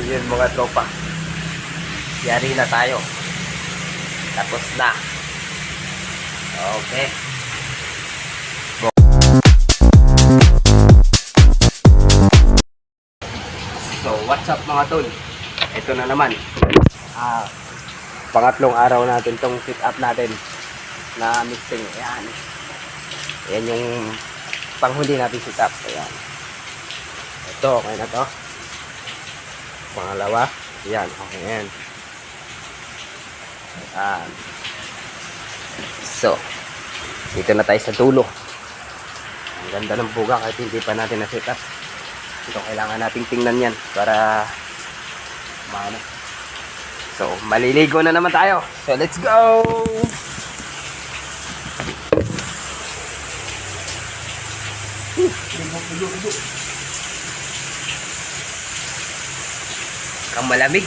So yun mga tropa. Yari na tayo. Tapos na. Okay. So, what's up mga tol? Ito na naman. Ah, pangatlong araw natin tong sit up natin na mixing. Ayan. Ayan yung panghuli natin sit up. Ayan. Ito, okay na to. Pangalawa. Ayan, okay yan. Ayan. So, dito na tayo sa dulo. Ang ganda ng buga kahit hindi pa natin na-sit up. Ito kailangan nating tingnan yan para maano. So, maliligo na naman tayo. So, let's go! Kang malamig.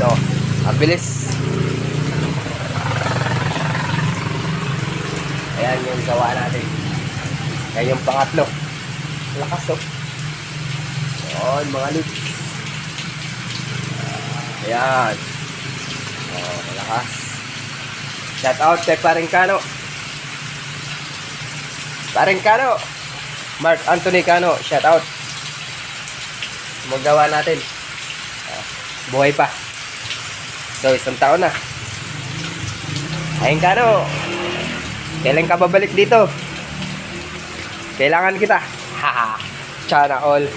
So, mabilis. Ayan yung gawa natin. Ayan yung pangatlo. Lakas oh. Ayan, mga lips. Ayan. Oh, malakas. Shout out kay Paring Kano. Paring Kano. Mark Anthony Cano, shout out. Magawa natin. Ah, buhay pa. So, isang taon na. Ayun ka no. Kailan ka babalik dito? Kailangan kita. Haha. Sana all.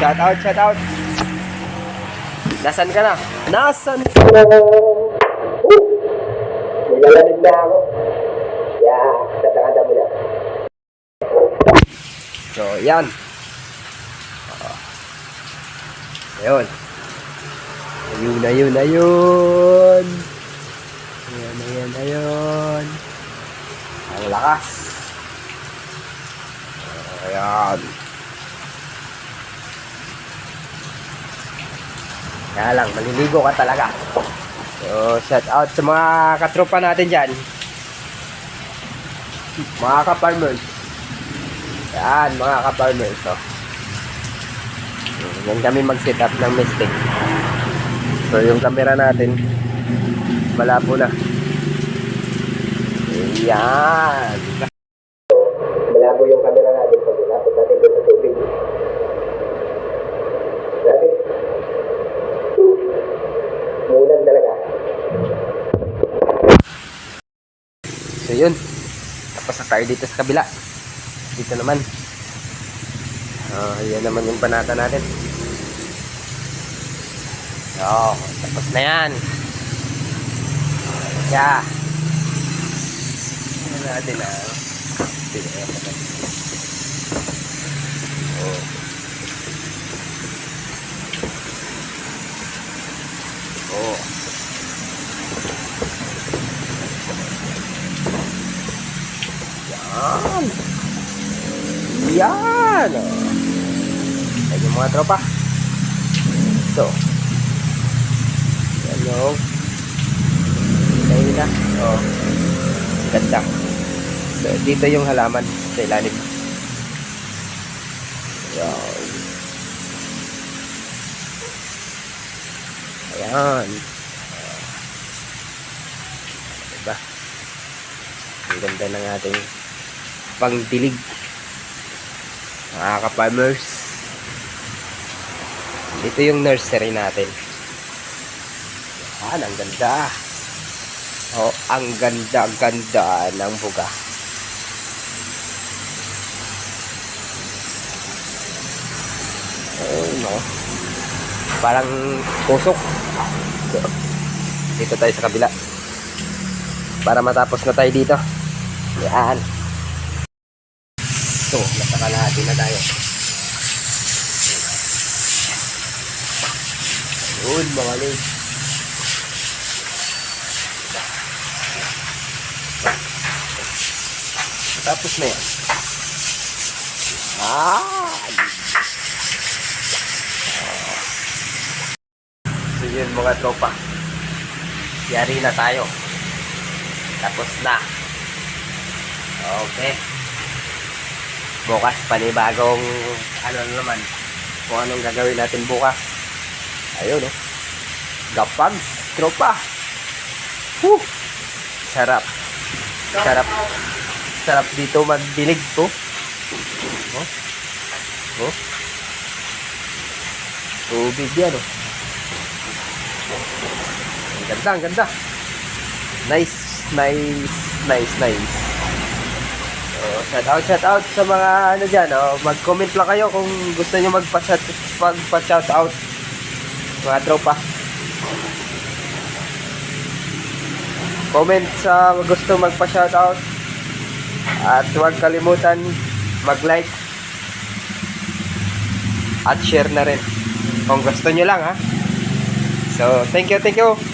shout out, shout out. Nasaan ka na? Nasaan ka na? Na ako. Yeah, kata-kata mo na. So, yan. Ayun. Ayun, ayun, ayun. Ayun, ayun, ayun. Ang lakas. Ayan. Kaya lang, maliligo ka talaga. So, shout out sa mga katropa natin dyan. Mga ka-farmers. Yan, mga ka-farmers. Oh. Yan kami mag-set up ng mistake. So yung camera natin malabo na. Ayan. Malabo yung camera natin pag lapit natin doon sa tubig. Grabe. Mulan talaga. So yun. Tapos na tayo dito sa kabila. Dito naman. Ah, yan naman yung panata natin. So, tapos na yan. Kaya, ano natin na. Oh. Oh. Yan. Yan. Ayan yung mga tropa. So. Yung. Ayun na. Oh. Ganda. So, dito yung halaman sa ilalim. Yan. Ayan. Diba? Ang ganda ng ating pangdilig mga ka-farmers ito yung nursery natin yan ang ganda oh, ang ganda ganda ng buga oh, oh. Parang tusok. So, dito tayo sa kabila. Para matapos na tayo dito. Yan. So, nasa kalahati na tayo. Yun, mga legs. Tapos na yan. Ah! So yun mga tropa. Yari na tayo. Tapos na. Okay. Bukas panibagong ano na naman. Kung anong gagawin natin bukas. Ayun oh. Gapag, tropa. Woo! Sarap. Sarap. Sarap dito magdilig to. Oh. Oh. Tubig yan oh. Ang ganda, ang ganda. Nice, nice, nice, nice. Oh, shout out, shout out sa mga ano dyan. Oh. Mag-comment lang kayo kung gusto nyo magpa-shout, magpa-shout out. Mga tropa. Comment sa gusto magpa-shout out. At huwag kalimutan mag-like at share na rin. Kung gusto nyo lang ha. So, thank you, thank you.